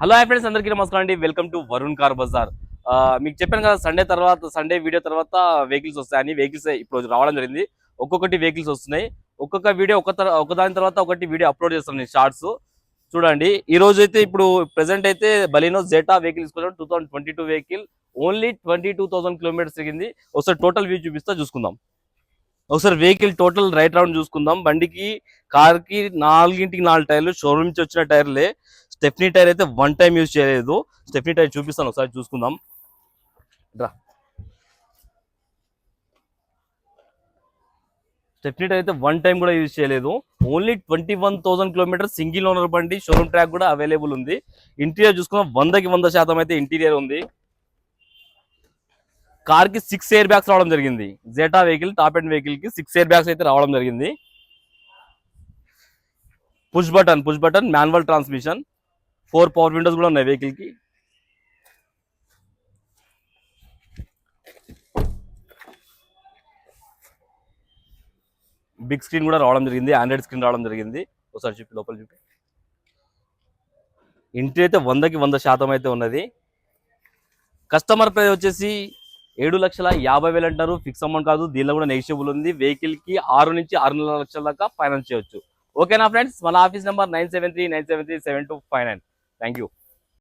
Hello hi friends అందరికీ నమస్కారం అండి. Welcome to Varun car bazaar. మీకు చెప్పాను కదా సండే తర్వాత సండే వీడియో తర్వాత వెహికల్స్ వస్తాయని వెహికల్స్ ఇప్పుడు రావడం జరిగింది. ఒక్కొక్కటి వెహికల్స్ వస్తున్నాయి. ఒక్కొక్క వీడియో ఒక ఒకదాని తర్వాత ఒకటి వీడియో అప్లోడ్ చేస్తాను నేను షార్ట్స్ చూడండి. ఈ రోజు అయితే ఇప్పుడు ప్రెసెంట్ అయితే బలినో జెటా వెహికల్ తీసుకున్నాం. Two thousand twenty two vehicle only twenty two thousand kilometres తిరిగింది. ఒకసారి టోటల్ వ్యూ చూపిస్తా చూసుకుందాం. ఒకసారి వెహికల్ టోటల్ రైట్ రౌండ్ చూసుకుందాం. బండికి కార్కి నాలుగింటికి నాలుగు టైర్లు షోరూమ్ నుంచి వచ్చిన టైర్లే. స్టెఫ్నీ టైర్ అయితే వన్ టైం యూజ్ చేయలేదు. స్టెఫ్నీ టైర్ చూపిస్తాను ఒకసారి చూసుకుందాం. రా. స్టెఫ్నీ టైర్ అయితే వన్ టైం కూడా యూజ్ చేయలేదు. Only twenty one thousand kilometre single owner బండి షోరూమ్ ట్రాక్ కూడా అవైలబుల్ ఉంది. ఇంటీరియర్ చూసుకున్నాం వందకి వంద శాతం అయితే ఇంటీరియర్ ఉంది. కార్కి సిక్స్ ఎయిర్ బ్యాగ్స్ రావడం జరిగింది. జెటా వెహికల్ టాప్ అండ్ వెహికల్కి సిక్స్ ఎయిర్ బ్యాగ్స్ అయితే రావడం జరిగింది. Push button push button manual transmission four power windows కూడా ఉన్నాయి వెహికల్కి బిగ్ స్క్రీన్ కూడా రావడం జరిగింది. ఆండ్రాయిడ్ స్క్రీన్ రావడం జరిగింది. ఒకసారి చెప్పి లోపల చెప్పి ఇంటి అయితే వందకి వంద శాతం అయితే ఉన్నది. కస్టమర్ ప్రైస్ వచ్చేసి ఏడు లక్షల యాభై వేలు అంటారు. ఫిక్స్ అమౌంట్ కాదు. దీనిలో కూడా నెగిషియబుల్ ఉంది. వెహికల్కి ఆరు నుంచి ఆరున్నర లక్షల దాకా ఫైనాన్స్ చేయొచ్చు. ఓకేనా ఫ్రెండ్స్ మన office number nine seven three nine seven three seven two five nine Thank you.